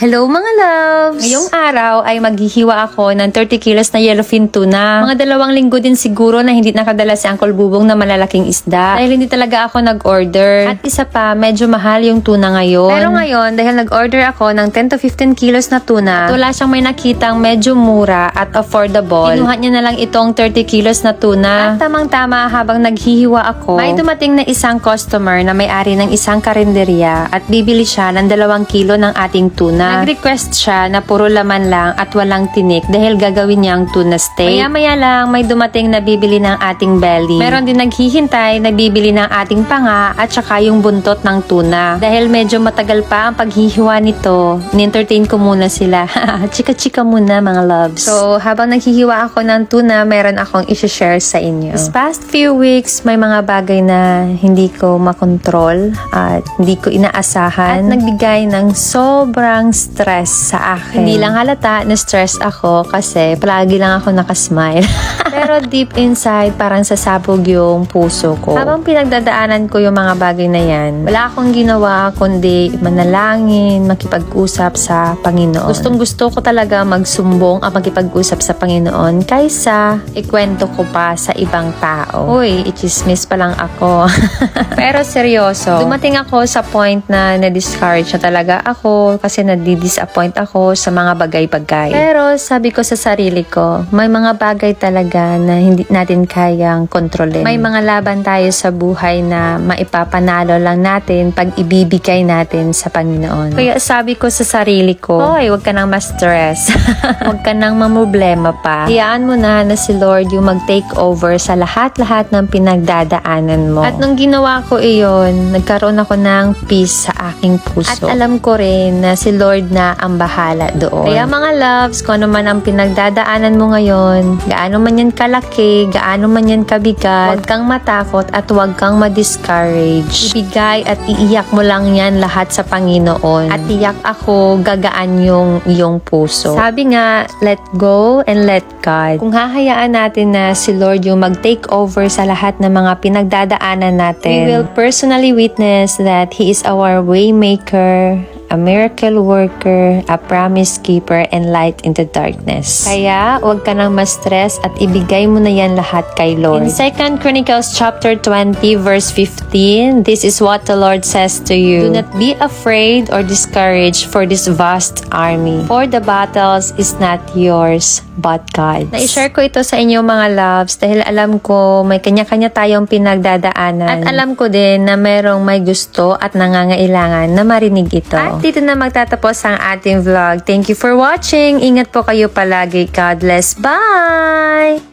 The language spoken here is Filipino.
Hello mga loves! Ngayong araw ay maghihiwa ako ng 30 kilos na yellowfin tuna. Mga dalawang linggo din siguro na hindi nakadala si Uncle Bubong na malalaking isda. Dahil hindi talaga ako nag-order. At isa pa, medyo mahal yung tuna ngayon. Pero ngayon, dahil nag-order ako ng 10 to 15 kilos na tuna, at wala siyang may nakitang medyo mura at affordable. Kinuha niya na lang itong 30 kilos na tuna. At tamang-tama habang naghihiwa ako, may dumating na isang customer na may-ari ng isang karinderya at bibili siya ng dalawang kilo ng ating tuna. Nag-request siya na puro laman lang at walang tinik dahil gagawin niyang tuna steak. Maya-maya lang may dumating na bibili ng ating belly. Meron din naghihintay na bibili ng ating panga at saka yung buntot ng tuna. Dahil medyo matagal pa ang paghihiwa nito, ni-entertain ko muna sila. Chika-chika muna mga loves. So, habang naghihiwa ako ng tuna, meron akong isi-share sa inyo. This past few weeks, may mga bagay na hindi ko makontrol at hindi ko inaasahan. At nagbigay ng sobrang stress sa akin. Hindi lang halata na stress ako kasi palagi lang ako nakasmile. Pero deep inside, parang sasabog yung puso ko. Habang pinagdadaanan ko yung mga bagay na yan, wala akong ginawa kundi manalangin, makipag-usap sa Panginoon. Gustong gusto ko talaga magsumbong at makipag-usap sa Panginoon kaysa ikwento ko pa sa ibang tao. Uy, ichismis pa lang ako. Pero seryoso, dumating ako sa point na na-discourage na talaga ako kasi nadi-disappoint ako sa mga bagay-bagay. Pero sabi ko sa sarili ko, may mga bagay talaga na hindi natin kayang kontrolin. May mga laban tayo sa buhay na maipapanalo lang natin pag ibibigay natin sa Panginoon. Kaya sabi ko sa sarili ko, Hoy, huwag ka nang ma-stress. huwag ka nang mamroblema pa. Hayaan mo na na si Lord yung mag-take over sa lahat-lahat ng pinagdadaanan mo. At nung ginawa ko iyon, nagkaroon ako ng peace sa aking puso. At alam ko rin na si Lord na ang bahala doon. Kaya mga loves, kung ano man ang pinagdadaanan mo ngayon, gaano man yan kalaki, gaano man yan kabigat, huwag kang matakot at huwag kang ma-discourage. Ibigay at iiyak mo lang yan lahat sa Panginoon. At iyak ako, gagaan yung iyong puso. Sabi nga, let go and let God. Kung hahayaan natin na si Lord yung mag-take over sa lahat ng mga pinagdadaanan natin, we will personally witness that He is our waymaker, a miracle worker, a promise keeper, and light in the darkness. Kaya, huwag ka nang ma-stress at ibigay mo na yan lahat kay Lord. In 2 Chronicles chapter 20 verse 15, this is what the Lord says to you. Do not be afraid or discouraged for this vast army, for the battles is not yours, but God's. Na-share ko ito sa inyo mga loves dahil alam ko may kanya-kanya tayong pinagdadaanan. At alam ko din na merong may gusto at nangangailangan na marinig ito. At dito na magtatapos ang ating vlog. Thank you for watching. Ingat po kayo palagi. God bless. Bye!